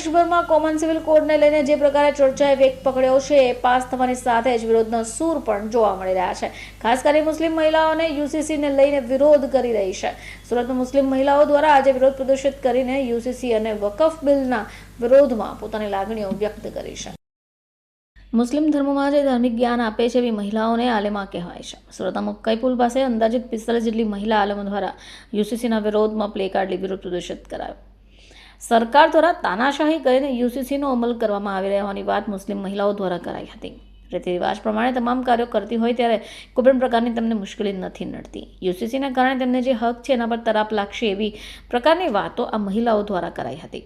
દેશભરમાં common civil કોડને લઈને જે પ્રકારે ચર્ચાએ વેગ પકડ્યો છે, એ પાસ થવાની સાથે જ વિરોધનો સૂર પણ જોવા મળી રહ્યા છે. ખાસ કરી મુસ્લિમ મહિલાઓને યુસીસીને લઈને વિરોધ કરી રહી છે. સુરતમાં મુસ્લિમ મહિલાઓ દ્વારા આજે વિરોધ પ્રદર્શિત કરીને યુસીસી અને વકફ બિલના વિરોધમાં પોતાની લાગણીઓ વ્યક્ત કરી છે. મુસ્લિમ ધર્મમાં જે ધાર્મિક જ્ઞાન આપે છે, એવી મહિલાઓને આલેમા કહેવાય છે. સુરતના મક્કાઈ પુલ પાસે અંદાજિત પિસ્તાલીસ જેટલી મહિલા આલમો દ્વારા યુસીસીના વિરોધમાં પ્લે કાર્ડ લઈ વિરોધ પ્રદર્શિત કરાયો. સરકાર દ્વારા તાનાશાહી કરીને યુસીસીનો અમલ કરવામાં આવી રહ્યો વાત મુસ્લિમ મહિલાઓ દ્વારા કરાઈ હતી. રીતિ રિવાજ પ્રમાણે તમામ કાર્યો કરતી હોય ત્યારે કોઈપણ પ્રકારની તમને મુશ્કેલી નથી નડતી. યુસીસીના કારણે તેમને જે હક છે એના પર તરાપ લાગશે એવી પ્રકારની વાતો આ મહિલાઓ દ્વારા કરાઈ હતી.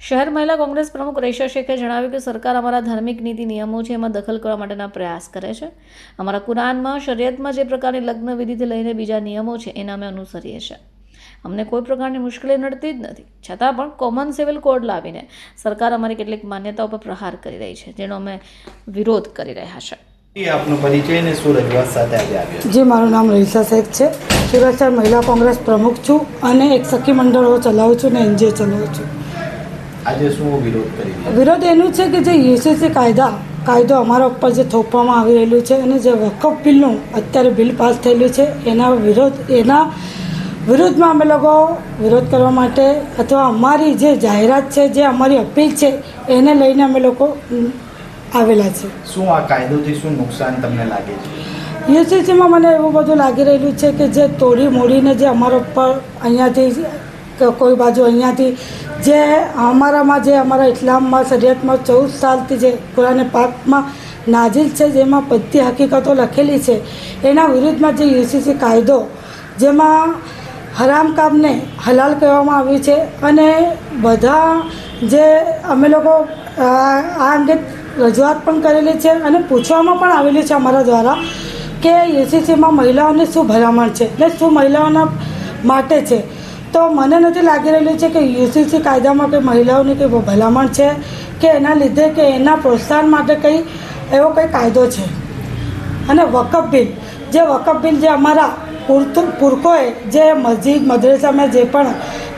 શહેર મહિલા કોંગ્રેસ પ્રમુખ રેશા શેખે જણાવ્યું કે સરકાર અમારા ધાર્મિક નીતિ નિયમો છે એમાં દખલ કરવા માટેના પ્રયાસ કરે છે. અમારા કુરાનમાં, શરિયતમાં જે પ્રકારની લગ્ન વિધિથી લઈને બીજા નિયમો છે એના અમે અનુસરીએ છીએ. અમને કોઈ પ્રકારની મુશ્કેલી નડતી જ નથી. છતાં પણ કોમન સિવિલ કોડ લાવીને સરકાર અમારી કેટલીક માન્યતાઓ પર પ્રહાર કરી રહી છે જેનો અમે વિરોધ કરી રહ્યા છે. આપનો પરિચય ને શું સાથે આજે આવ્યો જી મારું નામ રહીસા શેખ છે. સુરત શહેર મહિલા કોંગ્રેસ પ્રમુખ છું અને એક સખી મંડળો ચલાવું છું અને એનજીઓ ચલાવું છું. આજે શું વિરોધ કરી વિરોધ એનું છે કે જે યુસીસી કાયદા કાયદો અમારા ઉપર જે થોપવામાં આવી રહેલું છે અને જે વકફ બિલનું અત્યારે બિલ પાસ થયેલું છે એના વિરોધ એના વિરુદ્ધમાં અમે લોકો વિરોધ કરવા માટે અથવા અમારી જે જાહેરાત છે જે અમારી અપીલ છે એને લઈને અમે લોકો આવેલા છે. શું આ કાયદોથી શું નુકસાન તમને લાગે છે? યુસીસીમાં મને એવું બધું લાગી રહેલું છે કે જે તોડી મોડીને જે અમારા ઉપર અહીંયાથી કોઈ બાજુ અહીંયાથી જે અમારામાં જે અમારા ઇસ્લામમાં શરીયતમાં ચૌદ સાલથી જે કુરાને પાકમાં નાજીલ છે જેમાં બધી હકીકતો લખેલી છે એના વિરુદ્ધમાં જે યુસીસી કાયદો જેમાં હરામ કામને હલાલ કહેવામાં આવ્યું છે અને બધા જે અમે લોકો આ અંગે રજૂઆત પણ કરેલી છે અને પૂછવામાં પણ આવેલી છે અમારા દ્વારા કે યુસીસીમાં મહિલાઓને શું ભલામણ છે એટલે શું મહિલાઓના માટે છે. તો મને નથી લાગી રહેલું છે કે યુસીસી કાયદામાં કંઈ મહિલાઓની કંઈ ભલામણ છે કે એના લીધે કે એના પ્રોત્સાહન માટે કંઈ એવો કંઈ કાયદો છે. અને વકફ બિલ, જે વકફ બિલ જે અમારા પુરખોએ જે મસ્જિદ મદ્રેસામાં જે પણ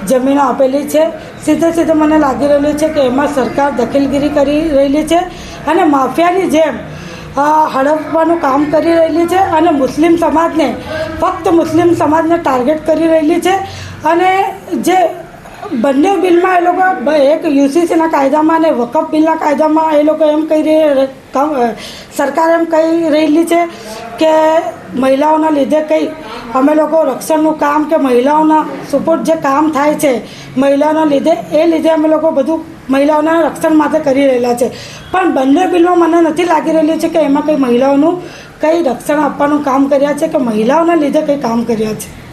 જમીનો આપેલી છે, સીધે સીધે મને લાગી રહેલું છે કે એમાં સરકાર દખલગીરી કરી રહેલી છે અને માફિયાની જેમ હડપવાનું કામ કરી રહેલી છે અને મુસ્લિમ સમાજને, ફક્ત મુસ્લિમ સમાજને ટાર્ગેટ કરી રહેલી છે અને જે બંને બિલમાં એ લોકો, એક યુસીસીના કાયદામાં અને વકફ બિલના કાયદામાં એ લોકો એમ કહી સરકાર એમ કહી રહેલી છે કે મહિલાઓના લીધે કંઈ અમે લોકો રક્ષણનું કામ કે મહિલાઓના સપોર્ટ જે કામ થાય છે મહિલાઓના લીધે, એ લીધે અમે લોકો બધું મહિલાઓના રક્ષણ માટે કરી રહેલા છે. પણ બંને બિલમાં મને નથી લાગી રહેલું છે કે એમાં કંઈ મહિલાઓનું કંઈ રક્ષણ આપવાનું કામ કર્યા છે કે મહિલાઓના લીધે કંઈ કામ કર્યા છે.